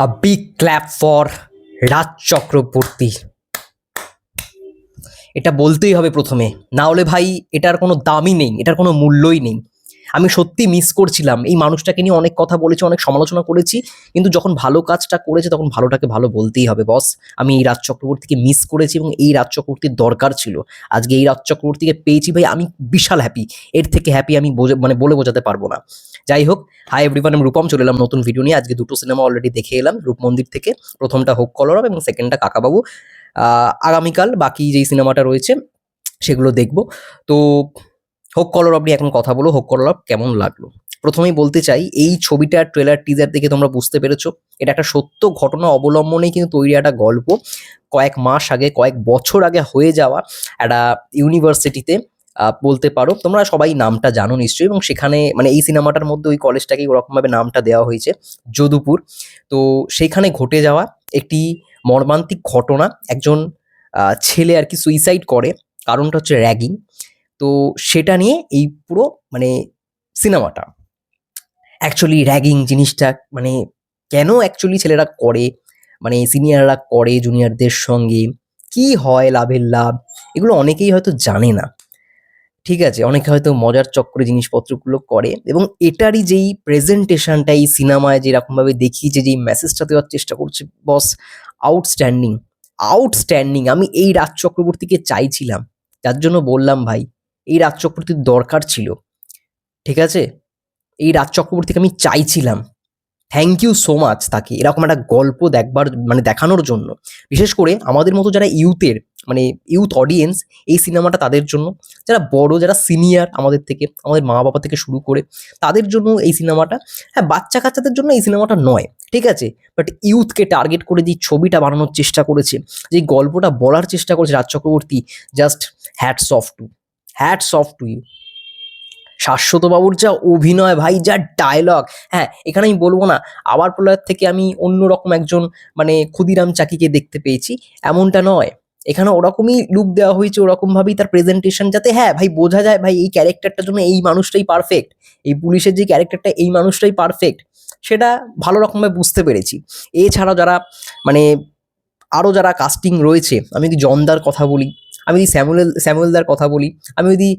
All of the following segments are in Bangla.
A big clap for Raj Chakraborty এটা বলতেই হবে প্রথমে। না হলে ভাই, এটার কোনো দামই নেই, এটার কোনো মূল্যই নেই। আমি সত্যি মিস করছিলাম। এই মানুষটাকে নিয়ে অনেক কথা বলেছি, অনেক সমালোচনা করেছি, কিন্তু যখন ভালো কাজটা করেছে তখন ভালোটাকে ভালো বলতেই হবে বস আমি এই রাজ চক্রবর্তীকে মিস করেছি এবং এই রাজ চক্রবর্তীর দরকার ছিল। আজকে এই রাজ চক্রবর্তীকে পেয়েছি ভাই, আমি বিশাল হ্যাপি এর থেকে হ্যাপি আমি মানে বলে বোঝাতে পারব না। যাই হোক হাই এভরিওয়ান আমি রূপম, চলে এলাম নতুন ভিডিও নিয়ে। আজকে দুটো সিনেমা অলরেডি দেখে এলাম, রূপ মন্দির থেকে। প্রথমটা হোক কলরব এবং সেকেন্ডটা কাকাবাবু। আগামীকাল বাকি যেই সিনেমাটা রয়েছে, সেগুলো দেখব। তো হোক কলরব নিয়ে এখন কথা বলো, হোক কলরব কেমন লাগল? প্রথমেই বলতে চাই, এই ছবিটার ট্রেলার টিজার দেখে তোমরা বুঝতে পেরেছ, এটা একটা সত্য ঘটনা অবলম্বনে কিন্তু তৈরি একটা গল্প। কয়েক মাস আগে, কয়েক বছর আগে হয়ে যাওয়া একটা ইউনিভার্সিটিতে বলতে পারো। তোমরা সবাই নামটা জানো নিশ্চয়ই এবং সেখানে মানে এই সিনেমাটার মধ্যে ওই কলেজটাকে ওরকমভাবে নামটা দেওয়া হয়েছে, যদুপুর। তো সেইখানে ঘটে যাওয়া একটি মর্মান্তিক ঘটনা। একজন ছেলে আর কি সুইসাইড করে। কারণটা হচ্ছে র্যাগিং তো সেটা নিয়ে এই পুরো মানে সিনেমাটা। অ্যাকচুয়ালি র্যাগিং জিনিসটা মানে কেন অ্যাকচুয়ালি ছেলেরা করে মানে সিনিয়ররা করে জুনিয়রদের সঙ্গে, কি হয় লাভের লাভ, এগুলো অনেকেই হয়তো জানে না। ঠিক আছে, অনেকে হয়তো মজার চক্রে জিনিসপত্রগুলো করে এবং এটারই যেই প্রেজেন্টেশনটা এই সিনেমায় যেরকমভাবে দেখিয়েছে, যেই মেসেজটা দেওয়ার চেষ্টা করছে বস আউটস্ট্যান্ডিং আউটস্ট্যান্ডিং আমি এই রাজ চক্রবর্তীকে চাইছিলাম, যার জন্য বললাম ভাই এই রাজ চক্রবর্তীর দরকার ছিল। ঠিক আছে? এই রাজ চক্রবর্তীকে আমি চাইছিলাম। থ্যাংক ইউ সো মাচ তাকে। এরকম একটা গল্প দেখবার মানে দেখানোর জন্য। বিশেষ করে আমাদের মতো যারা ইউথের মানে ইউথ অডিয়েন্স এই সিনেমাটা তাদের জন্য, যারা বড়, যারা সিনিয়র আমাদের থেকে, আমাদের মা বাবা থেকে শুরু করে, তাদের জন্য এই সিনেমাটা হ্যাঁ বাচ্চা কাচ্চাদের জন্য এই সিনেমাটা নয়। ঠিক আছে? বাট ইউথকে টার্গেট করে যে ছবিটা বানানোর চেষ্টা করেছে, যে গল্পটা বলার চেষ্টা করেছে Raj Chakraborty just hats off to hats off to you Saswata বাবুর যা অভিনয় ভাই, যা ডায়লগ হ্যাঁ এখানে আমি বলব না, আবার প্রলয়ের থেকে আমি অন্যরকম একজন মানে ক্ষুদিরাম চাকিকে দেখতে পেয়েছি, এমনটা নয়। এখানে ওরকমই লুক দেওয়া হয়েছে, ওরকমভাবেই তার প্রেজেন্টেশন যাতে হ্যাঁ ভাই, বোঝা যায়, ভাই, এই ক্যারেক্টারটার জন্য এই মানুষটাই পারফেক্ট এই পুলিশের যে ক্যারেক্টারটা এই মানুষটাই পারফেক্ট সেটা ভালো রকমভাবে বুঝতে পেরেছি। এছাড়াও যারা মানে আরও যারা কাস্টিং রয়েছে, আমি যদি জনদার কথা বলি আমি যদি স্যামুয়েল স্যামুয়েলদার কথা বলি, আমি যদি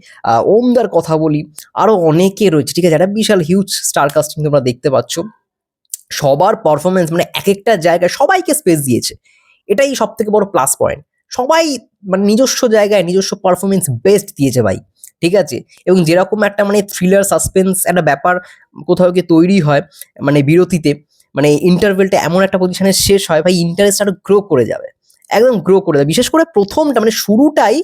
ওমদার কথা বলি আরও অনেকে রয়েছে, ঠিক আছে? একটা বিশাল হিউজ স্টার কাস্টিং তোমরা দেখতে পাচ্ছ। সবার পারফরমেন্স মানে এক একটা জায়গায় সবাইকে স্পেস দিয়েছে। এটাই সব থেকে বড় প্লাস পয়েন্ট সবাই মানে নিজস্ব জায়গায় নিজস্ব পারফরমেন্স বেস্ট দিয়েছে ভাই, ঠিক আছে? এবং যেরকম একটা মানে থ্রিলার সাসপেন্স একটা ব্যাপার কোথাও গিয়ে তৈরি হয় মানে বিরতিতে মানে ইন্টারভেলটা এমন একটা পজিশনে শেষ হয়, ভাই ইন্টারেস্ট আরও গ্রো করে যাবে। একদম গ্রো করে দেয়। বিশেষ করে প্রথমটা মানে শুরুটাই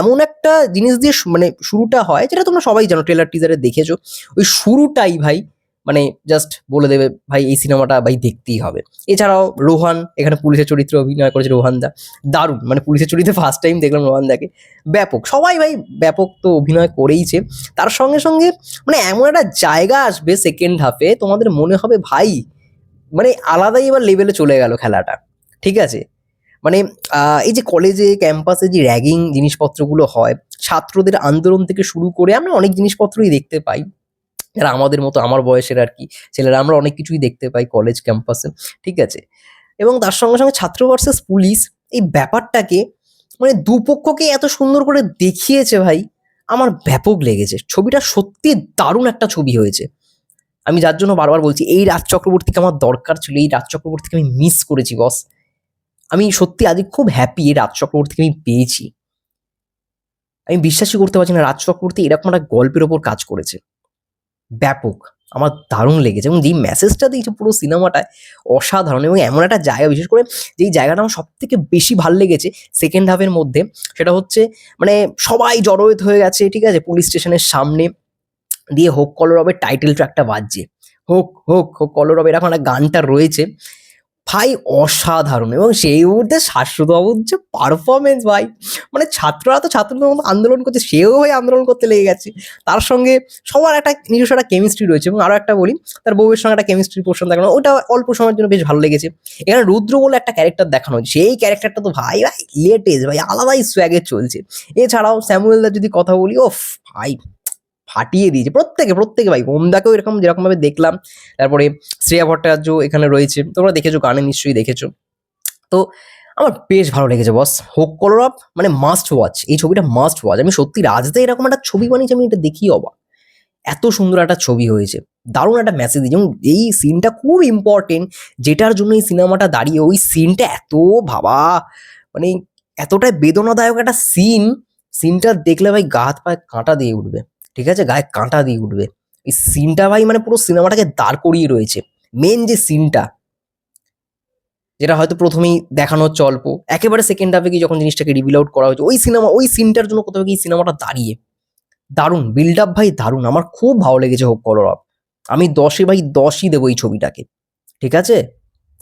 এমন একটা জিনিস দিয়ে মানে শুরুটা হয় যেটা তোমরা সবাই জানো ট্রেলার টিজারে দেখেছ। ওই শুরুটাই ভাই মানে জাস্ট বলে দেবে, ভাই, এই সিনেমাটা ভাই দেখতেই হবে। এছাড়াও রোহান, এখানে পুলিশের চরিত্রে অভিনয় করেছে রোহান দা। দারুণ মানে পুলিশের চরিত্রে ফার্স্ট টাইম দেখলাম রোহান দাকে। ব্যাপক, সবাই ভাই ব্যাপক তো অভিনয় করেইছে। তার সঙ্গে সঙ্গে মানে এমন একটা জায়গা আসবে সেকেন্ড হাফে তোমাদের মনে হবে, ভাই মানে আলাদাই এবার লেভেলে চলে গেল খেলাটা। ঠিক আছে? মানে এই যে কলেজে ক্যাম্পাসে যে র্যাগিং জিনিসপত্রগুলো হয়, ছাত্রদের আন্দোলন থেকে শুরু করে আমরা অনেক জিনিসপত্রই দেখতে পাই। যারা আমাদের মতো, আমার বয়সের আর কি, ছেলেরা আমরা অনেক কিছুই দেখতে পাই কলেজ ক্যাম্পাসে ঠিক আছে? এবং তার সঙ্গে সঙ্গে ছাত্র ভার্সেস পুলিশ এই ব্যাপারটাকে মানে দুপক্ষকে এত সুন্দর করে দেখিয়েছে ভাই, আমার ব্যাপক লেগেছে। ছবিটা সত্যি দারুণ একটা ছবি হয়েছে। আমি যার জন্য বারবার বলছি, এই রাজ চক্রবর্তীকে আমার দরকার ছিল, এই রাজ চক্রবর্তীকে আমি মিস করেছি বস আমি সত্যি আজ খুব হ্যাপি এই রাজ চক্রবর্তীকে আমি পেয়েছি। আমি বিশ্বাসই করতে পারছি না রাজ চক্রবর্তী এরকম একটা গল্পের ওপর কাজ করেছে। ব্যাপক, আমার দারুণ লেগেছে এবং যেই মেসেজটা দিয়েছে পুরো সিনেমাটায় অসাধারণ এবং এমন একটা জায়গা, বিশেষ করে যেই জায়গাটা আমার সব থেকে বেশি ভালো লেগেছে সেকেন্ড হাফের মধ্যে, সেটা হচ্ছে মানে সবাই জড়োয়েত হয়ে গেছে, ঠিক আছে? পুলিশ স্টেশনের সামনে দিয়ে হোক কলরবের টাইটেল ট্র্যাকটা বাজছে। হোক হোক হোক কলরব এরকম একটা গানটা রয়েছে। ভাই, অসাধারণ। এবং সেই মুহূর্তে শাশ্বতবাবুর যে পারফরমেন্স ভাই মানে ছাত্ররা তো ছাত্রদের মতো আন্দোলন করছে, সেও ভাই আন্দোলন করতে লেগে গেছে। তার সঙ্গে সবার একটা নিজস্ব একটা কেমিস্ট্রি রয়েছে এবং আরও একটা বলি, তার বউয়ের সঙ্গে একটা কেমিস্ট্রি পোর্শন দেখানো, ওটা অল্প সময়ের জন্য বেশ ভালো লেগেছে। এখানে রুদ্র বলে একটা ক্যারেক্টার দেখানো হয়েছে, সেই ক্যারেক্টারটা তো ভাই ভাই লেটেস্ট ভাই, আলাদাই সোয়াগে চলছে। এছাড়াও স্যামুয়েলদার যদি কথা বলি ও ভাই ফাটিয়ে দিয়েছে, প্রত্যেকে প্রত্যেকে ভাই। ওমদাকেও এরকম যেরকমভাবে দেখলাম, তারপরে শ্রেয়া ভট্টাচার্য এখানে রয়েছে। তোমরা দেখেছ, গানে নিশ্চয়ই দেখেছ। তো আমার বেশ ভালো লেগেছে বস। হোক কলর আপ মানে মাস্ট ওয়াচ এই ছবিটা মাস্ট ওয়াচ আমি সত্যি রাজদা এরকম একটা ছবি বানিয়েছি, আমি এটা দেখি অবাক। এত সুন্দর একটা ছবি হয়েছে। দারুণ একটা মেসেজ এবং এই সিনটা খুব ইম্পর্টেন্ট যেটার জন্য এই সিনেমাটা দাঁড়িয়ে, ওই সিনটা এত ভাবা মানে এতটাই বেদনাদায়ক একটা সিন সিনটা দেখলে ভাই গা হাত পায়ে কাঁটা দিয়ে উঠবে। ঠিক আছে? গায়ে কাঁটা দিয়ে উঠবে। এই সিনটা ভাই মানে পুরো সিনেমাটাকে দাঁড় করিয়ে রয়েছে। মেন যে সিনটা যেটা হয়তো প্রথমেই দেখানো হচ্ছে অল্প একেবারে সেকেন্ড হাফে গিয়ে যখন জিনিসটাকে রিভিল আউট করা হয়েছে, ওই সিনেমা ওই সিনটার জন্য কোথাও গিয়ে সিনেমাটা দাঁড়িয়ে। দারুণ বিল্ড আপ ভাই দারুণ। আমার খুব ভালো লেগেছে হোক কলর আমি দশে ভাই দশই দেবো এই ছবিটাকে। ঠিক আছে?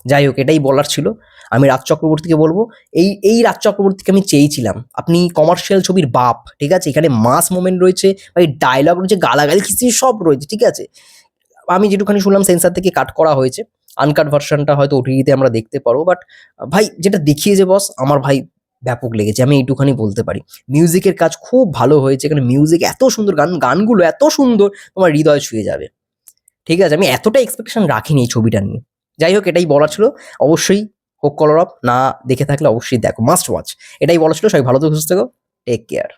যাই হোক, এটাই বলার ছিল। আমি রাজ চক্রবর্তীকে বলব, এই এই রাজ চক্রবর্তীকে আমি চেয়েছিলাম। আপনি কমার্শিয়াল ছবির বাপ, ঠিক আছে? এখানে মাস মোমেন্ট রয়েছে ভাই ডায়লগ রয়েছে, গালাগালি খিস্তি সব রয়েছে, ঠিক আছে? আমি যেটুখানি শুনলাম সেন্সার থেকে কাট করা হয়েছে। আনকাট ভার্সনটা হয়তো ওটিটিতে আমরা দেখতে পারব বাট ভাই, যেটা দেখিয়েছে বস আমার ভাই ব্যাপক লেগেছে, আমি এইটুখানি বলতে পারি। মিউজিকের কাজ খুব ভালো হয়েছে, এখানে মিউজিক এত সুন্দর, গান, গানগুলো এত সুন্দর, তোমার হৃদয় ছুঁয়ে যাবে। ঠিক আছে? আমি এতটা এক্সপেকটেশন রাখিনি এই ছবিটা নিয়ে। যাই হোক, এটাই বলা ছিল। অবশ্যই হোক কলর অফ না দেখে থাকলে অবশ্যই দেখো মাস্ট ওয়াচ এটাই বলা ছিল। সবাই ভালো থেকে, সুস্থ থেকো। Take care